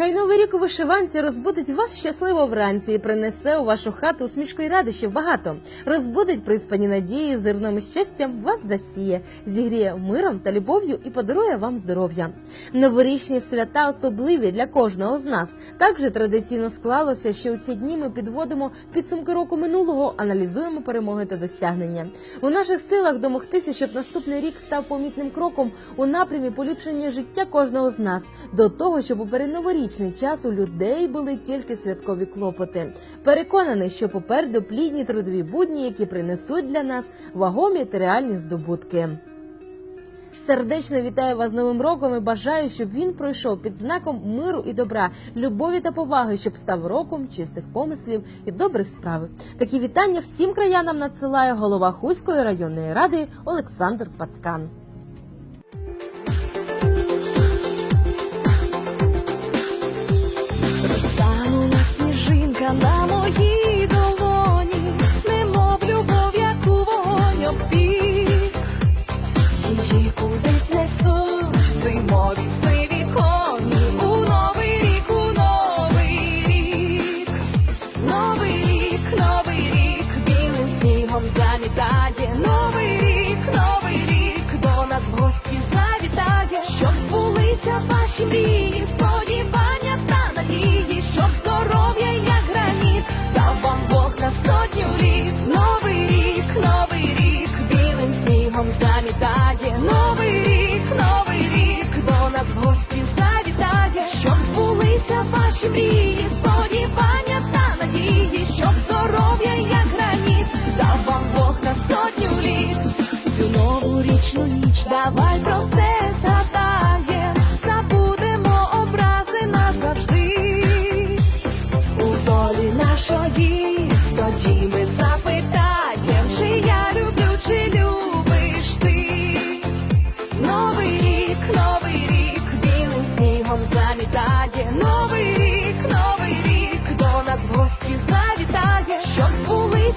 Хай новий рік у вишиванці розбудить вас щасливо вранці і принесе у вашу хату усмішку й радощів багато. Розбудить приспані надії, зерном і щастям вас засіє, зігріє миром та любов'ю і подарує вам здоров'я. Новорічні свята особливі для кожного з нас. Так традиційно склалося, що у ці дні ми підводимо підсумки року минулого, аналізуємо перемоги та досягнення. У наших силах домогтися, щоб наступний рік став помітним кроком у напрямі поліпшення життя кожного з нас, до того, щоб у передноворічний час у людей були тільки святкові клопоти. Переконаний, що попереду плідні трудові будні, які принесуть для нас вагомі та реальні здобутки. Сердечно вітаю вас з новим роком і бажаю, щоб він пройшов під знаком миру і добра, любові та поваги, щоб став роком чистих помислів і добрих справ. Такі вітання всім краянам надсилає голова Хуської районної ради Олександр Пацкан. У новий рік, у новий рік. Новий рік, новий рік, білим снігом замітає. Новий рік, новий рік, до нас в гості завітає, щоб збулися ваші мрії, мрії, сподівання та надії, щоб здоров'я, як граніт, дав вам Бог на сотню літ. Цю новорічну ніч давай про все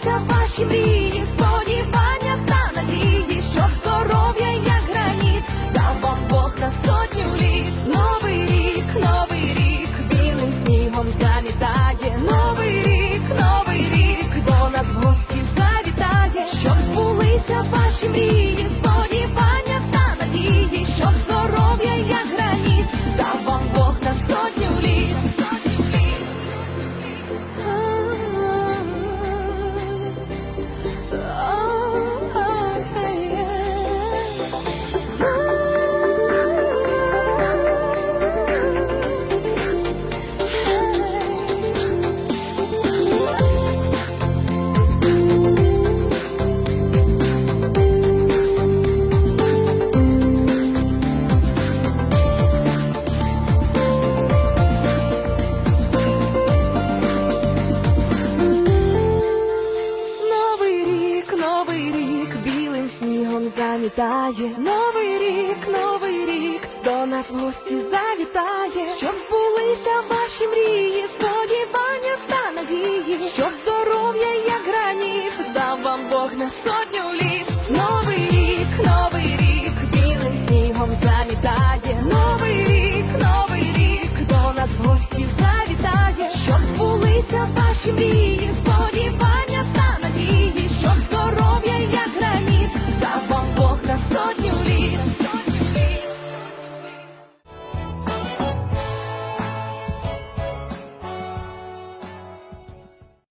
збулися ваші мрії, сподівання та надії, щоб здоров'я, як граніт, дав вам Бог на сотню літ. Новий рік, новий рік, білим снігом замітає. Новий рік, новий рік, до нас в гості завітає, щоб збулися ваші мрії, снігом. Новий рік, новий рік, до нас в гості завітає, щоб збулися ваші мрії, сподівання та надії, щоб здоров'я, як граніт, дав вам Бог на сотню літ. Новий рік, новий рік, білим снігом замітає. Новий рік, новий рік, до нас в гості завітає, щоб збулися ваші мрії.